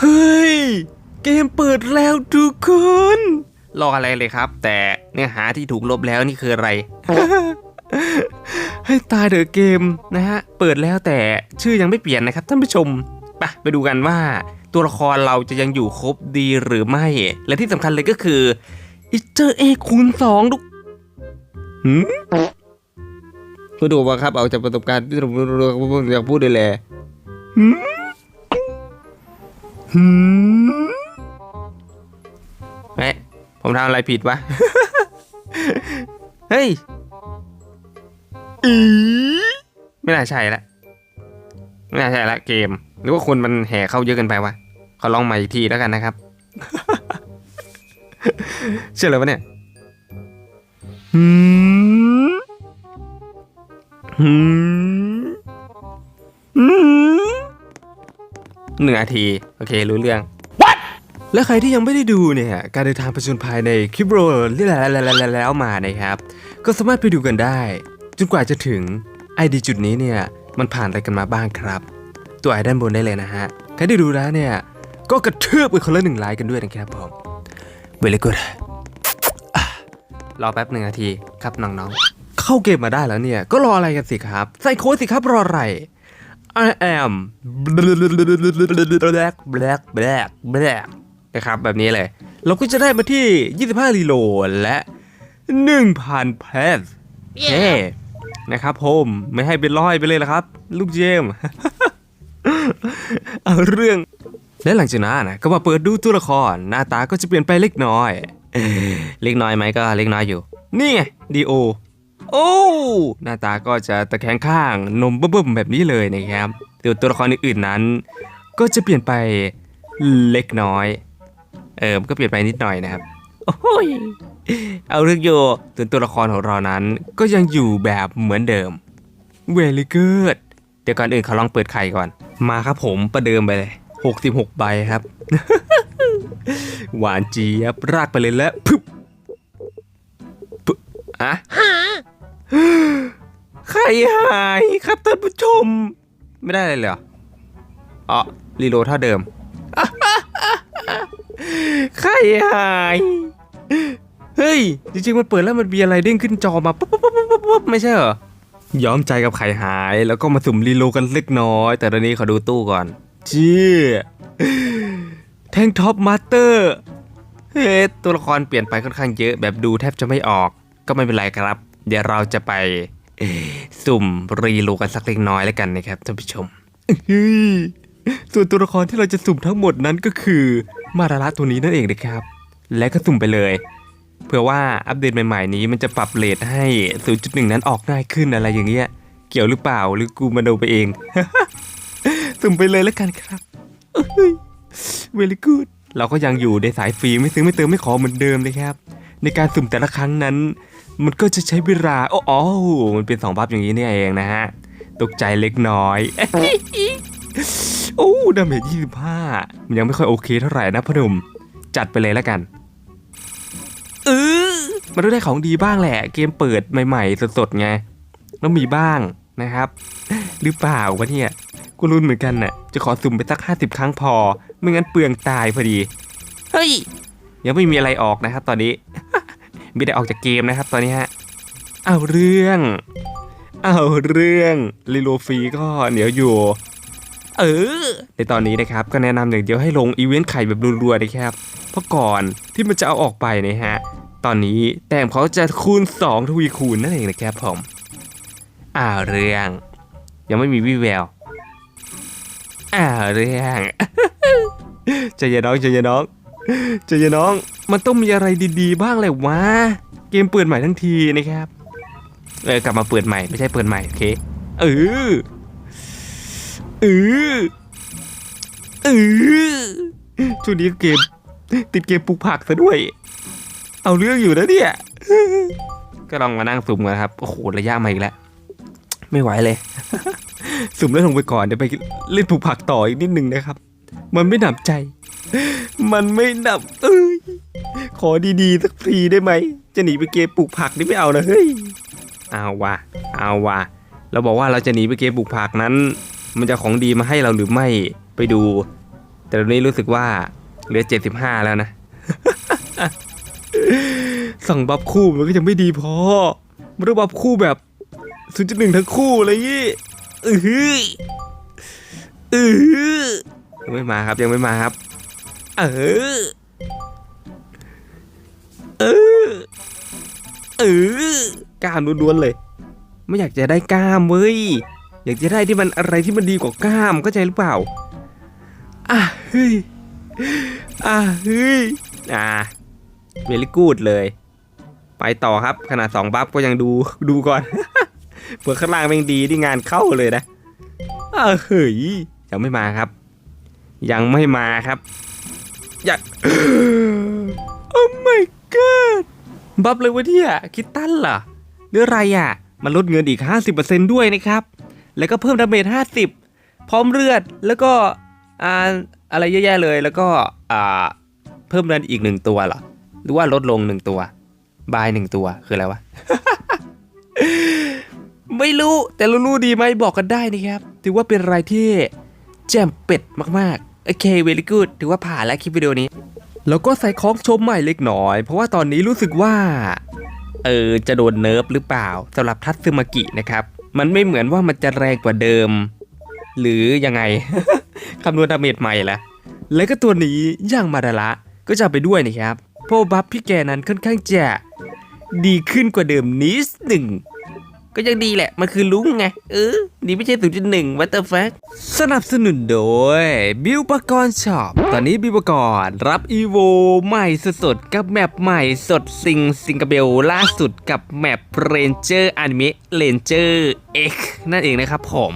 เฮ้ย เกมเปิดแล้วทุกคน รออะไรเลยครับ แต่เนื้อหาที่ถูกลบแล้วนี่คืออะไร ให้ตายเถอะเกมนะฮะ เปิดแล้วแต่ชื่อยังไม่เปลี่ยนนะครับท่านผู้ชมไปไปดูกันว่าตัวละครเราจะยังอยู่ครบดีหรือไม่ และที่สำคัญเลยก็คืออิเจอเอคูณสองทุกหืมมาดูว่าครับ เอาจากประสบการณ์ที่ผมอยากพูดเลยแหละหืม หืมเฮ้ยผมทำอะไรผิดวะ เฮ้ย อีไม่น่าใช่ละ ไม่น่าใช่ละเกม หรือว่าคนมันแห่เข้าเยอะเกินไปวะขอลองใหม่อีกทีแล้วกันนะครับ เชื่อเลยวะเนี่ยหืมหืมหืม หนึ่งนาที โอเค รู้เรื่อง What? และใครที่ยังไม่ได้ดูเนี่ยการเดินทางประชนภัยในคลิปโรลแล้วมานะครับ ก็สามารถไปดูกันได้ จนกว่าจะถึงไอดีจุดนี้เนี่ยมันผ่านอะไรกันมาบ้างครับ ตัวไอด้านบนได้เลยนะฮะ ใครได้ดูแล้วเนี่ย ก็กระเทือบไปคนละหนึ่งไลค์กันด้วยนะครับผม very good อะรอแป๊บหนึ่งนาทีครับน้องๆเข้าเกมมาได้แล้วเนี่ยก็รออะไรกันสิครับใส่โค้ดสิครับรออะไร I am black black black black นะครับแบบนี้เลย เราก็จะได้มาที่ 25 รีโหลดและ 1,000 เพสเย้นะครับผมไม่ให้เป็นร้อยไปเลยละครับ ลูกเจมส์เอาเรื่อง และหลังจากนั้นนะก็มาเปิดดูตัวละคร หน้าตาก็จะเปลี่ยนไปเล็กน้อย เล็กน้อยไหมก็เล็กน้อยอยู่ นี่ไงดีโอ โอ้ หน้าตาก็จะตะแคงข้างนมเบิ่มๆแบบนี้เลยนะครับตัวตัวละครอื่นๆนั้น ก็จะเปลี่ยนไปเล็กน้อย เออมันก็เปลี่ยนไปนิดหน่อยนะครับ โอ้ย เอาเรื่องโยส่วนตัวละครของเรานั้น ก็ยังอยู่แบบเหมือนเดิม very good เดี๋ยวก่อนอื่นเขาลองเปิดไข่ก่อน มาครับผมประเดิมไปเลย 66 ใบครับ หวานเจี๊ยบรากไปเลยแล้วพึบพึบอะ ไข่หายครับท่านผู้ชม ไม่ได้เลยเหรออ๋อรีโลเท่าเดิมไข่หายเฮ้ย จริงๆ มันเปิดแล้วมันมีอะไรเด้งขึ้นจอมาปุ๊บปุ๊บปุ๊บปุ๊บปุ๊บไม่ใช่เหรอย้อมใจกับไข่หาย แล้วก็มาสุ่มรีโลกันเล็กน้อย แต่ตอนนี้ขอดูตู้ก่อนจี้แท่งท็อปมาสเตอร์เฮ้ยตัวละครเปลี่ยนไปค่อนข้างเยอะแบบดูแทบจะไม่ออก ก็ไม่เป็นไรครับ เดี๋ยวเราจะไปสุ่มรีลดกันสักเล็กน้อยแล้วกันนะครับท่านผู้ชมส่วนตัวละครที่เราจะสุ่มทั้งหมดนั้นก็คือมาราระตัวนี้นั่นเองนะครับ และก็สุ่มไปเลย เผื่อว่าอัปเดตใหม่ๆนี้มันจะปรับเลทให้ 0.1 นั้นออกง่ายขึ้นอะไรอย่างเงี้ย เกี่ยวหรือเปล่าหรือกูมาดูไปเอง สุ่มไปเลยแล้วกันครับเวลิกูดเราก็ยังอยู่ในสายฟรีไม่ซื้อไม่เติมไม่ขอเหมือนเดิมเลยครับ ในการสุ่มแต่ละครั้งนั้น มันก็จะใช้เวลาโอ้อ๋อมันเป็นสองบัฟอย่างนี้นี่เองนะฮะ ตกใจเล็กน้อย โอ้ดาเมจ25มันยังไม่ค่อยโอเคเท่าไหร่นะพนุ่ม จัดไปเลยแล้วกันเออมันต้องได้ของดีบ้างแหละ เกมเปิดใหม่ ๆ สดๆไงต้องมีบ้างนะครับ หรือเปล่าวะเนี่ยกูรุนเหมือนกันน่ะ จะขอสุ่มไปสัก 50 ครั้งพอ ไม่งั้นเปลืองตายพอดี เฮ้ย ยังไม่มีอะไรออกนะครับตอนนี้ ม่ได้ออกจากเกมนะครับตอนนี้ฮะเอาเรื่องเอาเรื่องลิโลฟรีก็เหนียวอยู่ เออ ในตอนนี้นะครับก็แนะนำอย่างเดียวให้ลงอีเวนต์ไข่แบบรัวๆนะครับ เพราะก่อนที่มันจะเอาออกไปนะฮะ ตอนนี้แต้มเขาจะคูณ 2 ทวีคูณนั่นเองนะครับผมอ่าวเรื่อง ยังไม่มีวิแววอ่าวเรื่องใจเย็นน้องใจเย็นน้องใจเย็นน้อง มันต้องมีอะไรดีๆ บ้างเลยวะ เกมเปิดใหม่ทั้งทีนะครับ เออกลับมาเปิดใหม่ไม่ใช่เปิดใหม่โอเค เออ เออ เออช่วงนี้เกม ติดเกมปลูกผักซะด้วย เอาเรื่องอยู่นะเนี่ย ก็ลองมานั่งสุ่มกันครับ โอ้โหระยะมาอีกแล้ว ไม่ไหวเลย สุ่มแล้วลงไปก่อนเดี๋ยวไปเล่นปลูกผักต่ออีกนิดนึงนะครับ มันไม่หนำใจ มันไม่หนำเอ้ย ขอดีๆสักฟรีได้ไหม จะหนีไปเกมปลูกผักนี่ไม่เอานะเฮ้ย เอาวะเอาวะเราบอกว่าเราจะหนีไปเกมปลูกผักนั้น มันจะของดีมาให้เราหรือไม่ไปดู แต่ตอนนี้รู้สึกว่าเหลือ 75 แล้วนะ สั่งบัฟคู่มันก็ยังไม่ดีพอมันต้องบัฟคู่แบบ0.1ทั้งคู่อะไรอย่างงี้อือหืออือหือยังไม่มาครับยังไม่มาครับ เออ เออเออกล้ามล้วนๆเลย ไม่อยากจะได้กล้ามเว้ยอยากจะได้ที่มันอะไรที่มันดีกว่ากล้ามเข้าใจหรือเปล่าอะเฮ้ยอะเฮ้ยอะเวลิกูดเลย ไปต่อครับขนาดสองบัฟก็ยังดูดูก่อนเผื่อข้างล่างแม่งดีที่งานเข้าเลยนะอะเฮ้ยยังไม่มาครับ ยังไม่มาครับอยากโอ้ my god บัฟเลยวะเนี่ยคิดตั้นเหรอหรืออะไรอะ มันลดเงินอีก 50%ด้วยนะครับ แล้วก็เพิ่มดาเมจ50 พร้อมเลือดแล้วก็อ่าอะไรเยอะแยะเลยแล้วก็อ่าเพิ่มเงินอีกหนึ่งตัวเหรอหรือว่าลดลงหนึ่งตัวบายหนึ่งตัวคืออะไรวะไม่รู้แต่รู้รู้ดีไหมบอกกันได้นะครับ ถือว่าเป็นอะไรที่แจ่มเป็ดมากๆ โอเคเวลิกูดถือว่าผ่านแล้วคลิปวิดีโอนี้ แล้วก็ใส่ของชมใหม่เล็กน้อย เพราะว่าตอนนี้รู้สึกว่า เออ จะโดนเนิร์ฟหรือเปล่าสำหรับทัตซึมากินะครับ มันไม่เหมือนว่ามันจะแรงกว่าเดิม หรือยังไง คำนวณดาเมจใหม่ละแล้วก็ตัวนี้ย่างมาดาระก็จะไปด้วยนะครับเพราะบัฟพี่แกนั้นค่อนข้างจะดีขึ้นกว่าเดิมนิดหนึ่งก็ยังดีแหละ มันคือลุงไง เออ ดีไม่ใช่ศูนย์จุดหนึ่งวัตเตอร์แฟกสนับสนุนโดย บิวปกรณ์ช็อป ตอนนี้บิวปกรณ์รับอีโวใหม่สดๆกับแมปใหม่สดซิงซิงกเบลล่าสุดกับแมปเรนเจอร์อนิเมะเรนเจอร์เอ็กนั่นเองนะครับผม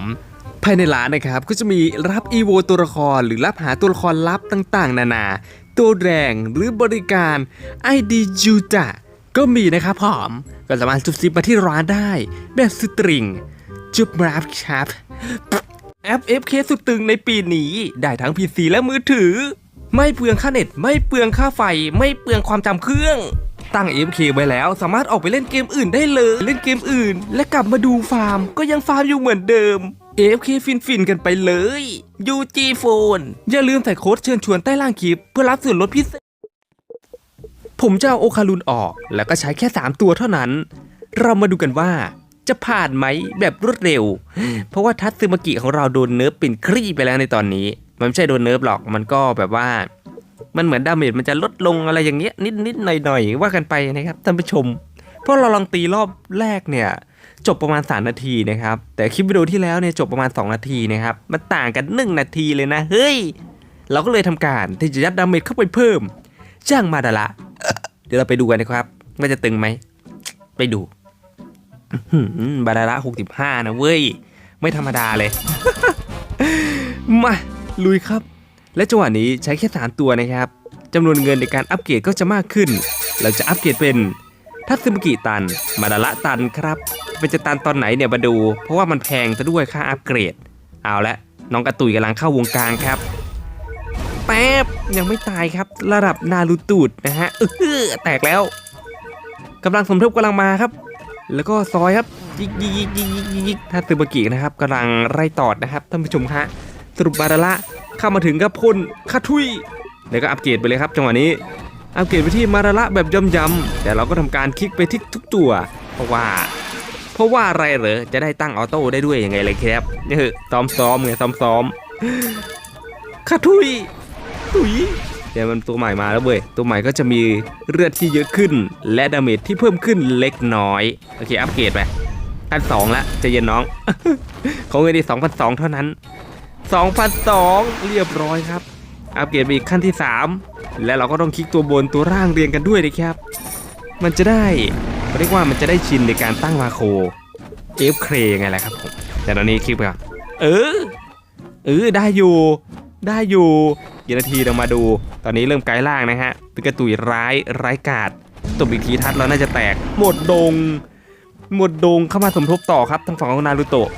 ภายในร้านนะครับก็จะมีรับอีโวตัวละครหรือรับหาตัวละครลับต่างๆ นานา ตัวแรงหรือบริการ ID จูตะก็มีนะครับผมก็สามารถจุบซิบมาที่ร้านได้ แบบสตริง จุบมาบครับแอป FK สุดตึงในปีนี้ ได้ทั้ง PC และมือถือ ไม่เปลืองค่าเน็ต ไม่เปลืองค่าไฟ ไม่เปลืองความจำเครื่อง ตั้ง FK ไว้แล้วสามารถออกไปเล่นเกมอื่นได้เลย เล่นเกมอื่น และกลับมาดูฟาร์ม ก็ยังฟาร์มอยู่เหมือนเดิม AFK ฟินฟินๆกันไปเลย UG Phone อย่าลืมใส่โค้ดเชิญชวนใต้ล่างคลิป เพื่อรับส่วนลดพิเศษ ผมจะเอาโอคารุนออก แล้วก็ใช้แค่ 3 ตัวเท่านั้น เรามาดูกันว่า จะผ่านไหมแบบรวดเร็ว เพราะว่าทัตซึมากิของเราโดนเนิร์ฟเป็นครี่ไปแล้วในตอนนี้ มันไม่ใช่โดนเนิร์ฟหรอกมันก็แบบว่า มันเหมือนดาเมจมันจะลดลงอะไรอย่างเงี้ยนิดนิดหน่อยหน่อยๆว่ากันไปนะครับท่านผู้ชม เพราะเราลองตีรอบแรกเนี่ยจบประมาณ 3 นาทีนะครับ แต่คลิปวิดีโอที่แล้วเนี่ยจบประมาณ 2 นาทีนะครับ มันต่างกัน 1 นาทีเลยนะ เฮ้ย เราก็เลยทำการที่จะยัดดาเมจเข้าไปเพิ่ม จ้างมาดาละเอ่อเดี๋ยวเราไปดูกันนะครับว่าจะตึงไหม ไปดูอื้อหือ บาดาละ65 นะเว้ย ไม่ธรรมดาเลย มาลุยครับ และจังหวะนี้ใช้แค่3ตัวนะครับจำนวนเงินในการอัปเกรดก็จะมากขึ้น เราจะอัปเกรดเป็นทัตสึมกิตัน มาดาละตันครับ เป็นจะตันตอนไหนเนี่ยมาดู เพราะว่ามันแพงซะด้วยค่าอัปเกรด เอาละน้องกระตุยกำลังเข้าวงการครับ แป๊บยังไม่ตายครับ ระดับนารูตูดนะฮะเออแตกแล้วกำลังสมทบกำลังมาครับ แล้วก็ซอยครับยิกยิกยิกยิกยิกยิกยิกถ้าตึบกินะครับกำลังไล่ตอดนะครับท่านผู้ชมฮะสรุปบาดาละเข้ามาถึงก็พ่นคาทุยแล้วก็อัปเกรดไปเลยครับจังหวะนี้อัปเกรดไปที่มาดาละแบบย่ำๆแต่เราก็ทำการคลิกไปที่ทุกตัว เพราะว่า เพราะว่าอะไรเหรอจะได้ตั้งออโต้ได้ด้วยยังไงเลยครับนี่คือซ้อมซ้อมไงซ้อมซ้อมคาทุยถุย เดี๋ยวมันตัวใหม่มาแล้วเว้ย ตัวใหม่ก็จะมีเลือดที่เยอะขึ้น และดาเมจที่เพิ่มขึ้นเล็กน้อย โอเค อัปเกรดไปขั้นสองละจะเย็นน้อง ของเงินดีสองพันสองเท่านั้นสองพันสองเรียบร้อยครับ อัปเกรดไปอีกขั้นที่สามและเราก็ต้องคลิกตัวบนตัวร่างเรียงกันด้วยนะครับ มันจะได้เรียกว่ามันจะได้ชินในการตั้งมาโคเอฟเครไงแหละครับผมแต่ตอนนี้คลิกไปก่อนเออเออได้อยู่ ได้อยู่กี่นาทีเรามาดู ตอนนี้เริ่มไกลล่างนะฮะเป็นกระตุยร้ายร้ายกาดตบอีกทีทัดแล้วน่าจะแตก หมดดง หมดดงเข้ามาสมทบต่อครับทางฝั่งของนารูโตะ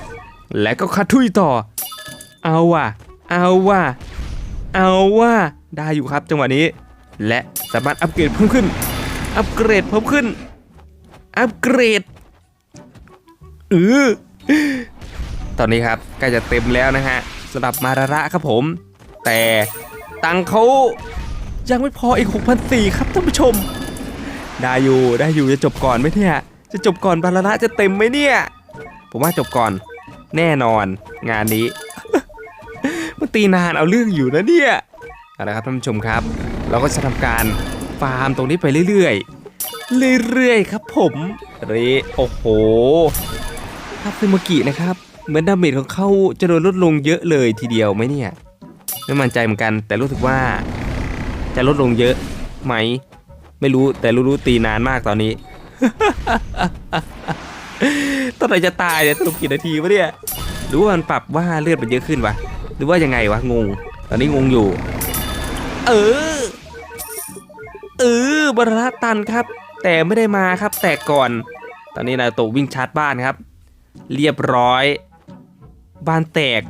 และก็คัดทุยต่อ เอาว่ะ เอาว่ะ เอาว่ะ ได้อยู่ครับจังหวะนี้ และสามารถอัปเกรดเพิ่มขึ้น อัปเกรดเพิ่มขึ้น อัปเกรดเออตอนนี้ครับใกล้จะเต็มแล้วนะฮะสำหรับมาระระครับผม แต่ตังเขายังไม่พออีก 6,400 ครับท่านผู้ชม ได้อยู่ได้อยู่จะจบก่อนไหมเนี่ย จะจบก่อนบาลาระจะเต็มไหมเนี่ย ผมว่าจบก่อนแน่นอนงานนี้ มันตีนานเอาเรื่องอยู่นะเนี่ยเอาละครับท่านผู้ชมครับ เราก็จะทำการฟาร์มตรงนี้ไปเรื่อยๆเรื่อยๆครับผมเรโอ้โหครับซึมากินะครับ เหมือนดาเมจของเขาจะโดนลดลงเยอะเลยทีเดียวไหมเนี่ย ไม่มั่นใจเหมือนกัน แต่รู้สึกว่าจะลดลงเยอะไหม ไม่รู้แต่รู้ๆตีนานมากตอนนี้ตอนไหนจะตายเนี่ยสรุปกี่นาทีวะเนี่ยหรือว่ามันปรับว่าเลือดมันเยอะขึ้นวะหรือว่ายังไงวะงง ตอนนี้งงอยู่ เออเออบรรทัดตันครับ แต่ไม่ได้มาครับ แตกก่อน ตอนนี้นาโตวิ่งชาร์จบ้านครับ เรียบร้อย บ้านแตก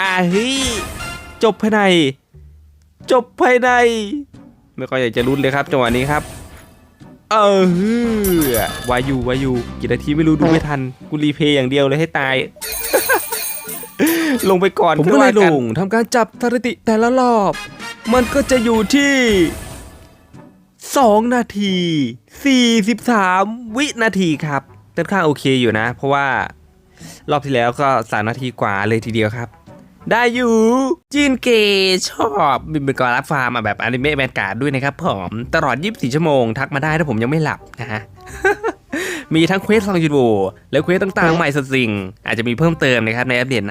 อ่าเฮ้ย จบภายใน จบภายใน ไม่ค่อยอยากจะรุ้นเลยครับจังหวะนี้ครับ เออวายูวายูกี่นาทีไม่รู้ดูไม่ทัน กูรีเพย์อย่างเดียวเลยให้ตาย ลงไปก่อนผมก็เลยค่อว่าลงทำการจับสถิติแต่ละรอบ มันก็จะอยู่ที่2นาที43วินาทีครับค่อนข้างโอเคอยู่นะ เพราะว่ารอบที่แล้วก็3นาทีกว่าเลยทีเดียวครับ ได้อยู่จีนเกชอบบินเป็นกอรับฟาร์มาแบบอนิเมะแมนการ์ดด้วยนะครับผมตลอด 24 ชั่วโมงทักมาได้ถ้าผมยังไม่หลับนะฮะมีทั้งเควสซองยูโวและเควสต่างๆใหม่สุดสิ่ง อาจจะมีเพิ่มเติมนะครับในอัปเดตนะ